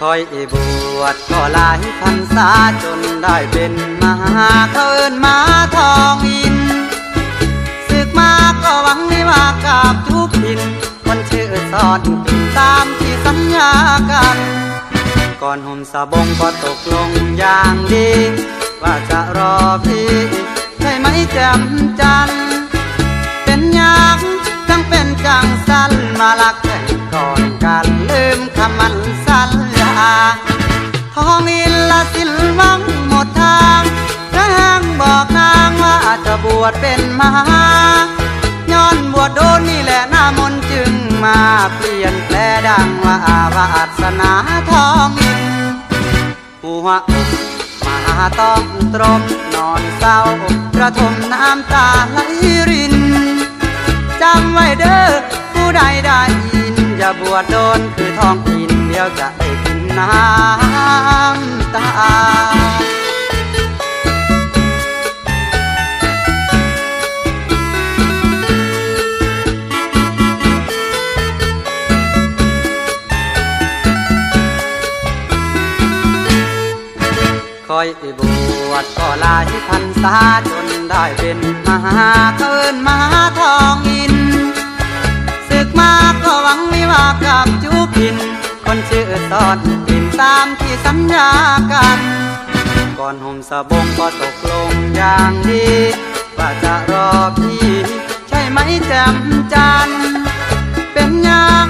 คอยบวชก็หลายพรรษาจนได้เป็นมหาเขาเอินมาทองอินศึกมาก็หวังไม่ว่ากับทุกทินคนชื่อสอดตามที่สัญญากัน ก่อนห่มสบงก็ตกลงอย่างดี ว่าจะรอพี่ใช่ไหมแจ่มจันทร์เป็นอยางทั้งเป็นจังสั้นมาลักแต่งก่อนกันลืมคำมัน ทองอินละสินวังหมดทางนางบอกนางว่าจะบวชเป็นมหาย้อนบวชโดนนี่แหละหน้ามนจึงมาเปลี่ยนแปลดังว่าอาวาสนาทองอินหัวอกมาต้องตรมนอนเศร้าประทมน้ำตาไหลรินจำไว้เด้อผู้ใดได้ยินอย่าบวชโดนคือทองอินเดียวจะได้กิน น้ำตา คอยบวชก็หลายพรรษาจนได้เป็นมหาเกินมหาทองอิน คนชื่อสอนปินตามที่สัญญากัน ก่อนห่มสบงก็ตกลงอย่างดี ว่าจะรอพี่ ใช่ไหมแจ่มจัน เป็นยัง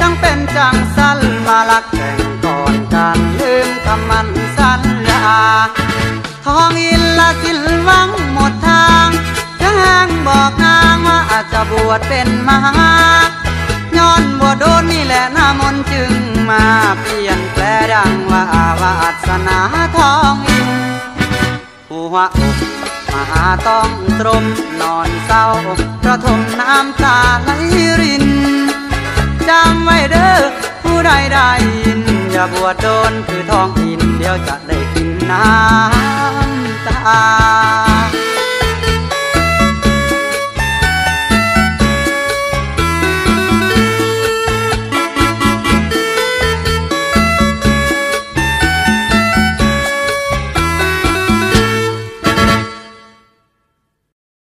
จังเป็นจังสั้นมาลักแต่งก่อนกันลืมคำมันสัญญาทองอินละสินหวังหมดทางจะแหงบอกนางว่าอาจจะบวชเป็นมหาย้อนบวชโดนนี่แหละหน้ามนจึง มาเปลี่ยนแปลดังว่าอาวาสนาทองอินหัวอกมาต้องตรมนอนเศร้าประทมน้ำตาไหลรินจำไว้เด้อผู้ใดได้ยิน อย่าบวชโดนคือทองอิน เดี๋ยวจะได้กินน้ำตา